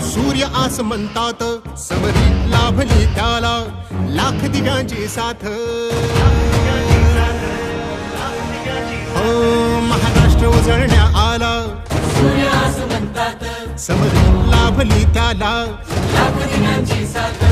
सूर्य आस म्हणतात समरी लाभली त्याला. लाख दिव्यांची साथ. हो महाराष्ट्र उजळण्या आला. सूर्यास म्हणतात समरी लाभली त्याला. लाख दिनांची साथ.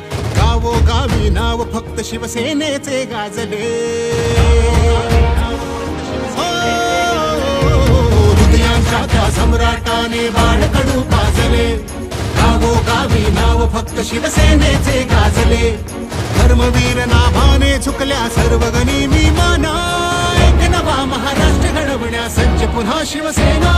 गावो गावी नाव फक्त शिवसेनेचे गाजले. हो, हृदयांच्या त्या सम्राटाने बाळकडू पाजले. गावो हो गावी नाव फक्त शिवसेनेचे गाजले. धर्मवीर नाभाने झुकल्या सर्व गणी मी माना एक नवा महाराष्ट्र घडवण्या सज्ज पुन्हा शिवसेना.